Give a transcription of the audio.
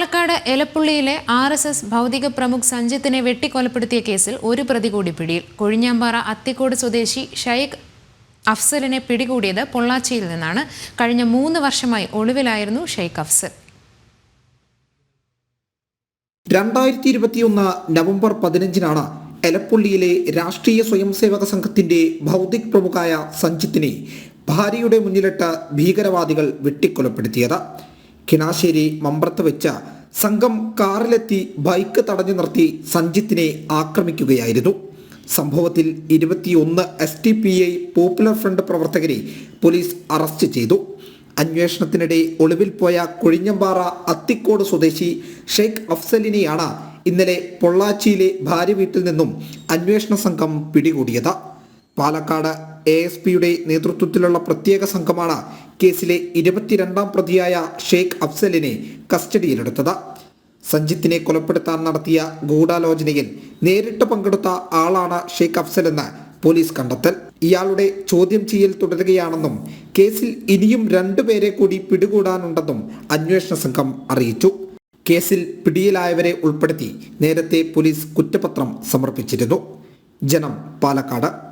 പാലക്കാട് എലപ്പുള്ളിയിലെ R S S ഭൗതിക പ്രമുഖ് സഞ്ജിത്തിനെ വെട്ടിക്കൊലപ്പെടുത്തിയ കേസിൽ ഒരു പ്രതി കൂടി പിടിയിൽ. കൊഴിഞ്ഞാമ്പാറ അത്തിക്കോട് സ്വദേശി ഷെയ്ഖ് അഫ്സലിനെ പിടികൂടിയത് പൊള്ളാച്ചിയിൽ നിന്നാണ്. കഴിഞ്ഞ മൂന്ന് വർഷമായി ഒളിവിലായിരുന്നു ഷെയ്ഖ് അഫ്സൽ. രണ്ടായിരത്തി ഇരുപത്തിയൊന്ന് നവംബർ പതിനഞ്ചിനാണ് എലപ്പുള്ളിയിലെ രാഷ്ട്രീയ സ്വയംസേവക സംഘത്തിന്റെ ഭൗതിക് പ്രമുഖായ സഞ്ജിത്തിനെ ഭാര്യയുടെ മുന്നിലിട്ട് ഭീകരവാദികൾ വെട്ടിക്കൊലപ്പെടുത്തിയത്. കിണാശ്ശേരി മമ്പ്രത്ത് വെച്ച സംഘം കാറിലെത്തി ബൈക്ക് തടഞ്ഞു നിർത്തി സഞ്ജിത്തിനെ ആക്രമിക്കുകയായിരുന്നു. സംഭവത്തിൽ ഇരുപത്തിയൊന്ന് S D P I popular front പ്രവർത്തകരെ പോലീസ് അറസ്റ്റ് ചെയ്തു. അന്വേഷണത്തിനിടെ ഒളിവിൽ പോയ കൊഴിഞ്ഞമ്പാറ അത്തിക്കോട് സ്വദേശി ഷെയ്ഖ് അഫ്സലിനെയാണ് ഇന്നലെ പൊള്ളാച്ചിയിലെ ഭാര്യ വീട്ടിൽ നിന്നും അന്വേഷണ സംഘം പിടികൂടിയത്. പാലക്കാട് എ എസ് പിയുടെ നേതൃത്വത്തിലുള്ള പ്രത്യേക സംഘമാണ് കേസിലെ ഇരുപത്തിരണ്ടാം പ്രതിയായ ഷെയ്ഖ് അഫ്സലിനെ കസ്റ്റഡിയിലെടുത്തത്. സഞ്ജിത്തിനെ കൊലപ്പെടുത്താൻ നടത്തിയ ഗൂഢാലോചനയിൽ നേരിട്ട് പങ്കെടുത്ത ആളാണ് ഷെയ്ഖ് അഫ്സലെന്ന് പോലീസ് കണ്ടെത്തൽ. ഇയാളുടെ ചോദ്യം ചെയ്യൽ തുടരുകയാണെന്നും കേസിൽ ഇനിയും രണ്ടുപേരെ കൂടി പിടികൂടാനുണ്ടെന്നും അന്വേഷണ സംഘം അറിയിച്ചു. കേസിൽ പിടിയിലായവരെ ഉൾപ്പെടുത്തി നേരത്തെ പോലീസ് കുറ്റപത്രം സമർപ്പിച്ചിരുന്നു. ജനം പാലക്കാട്.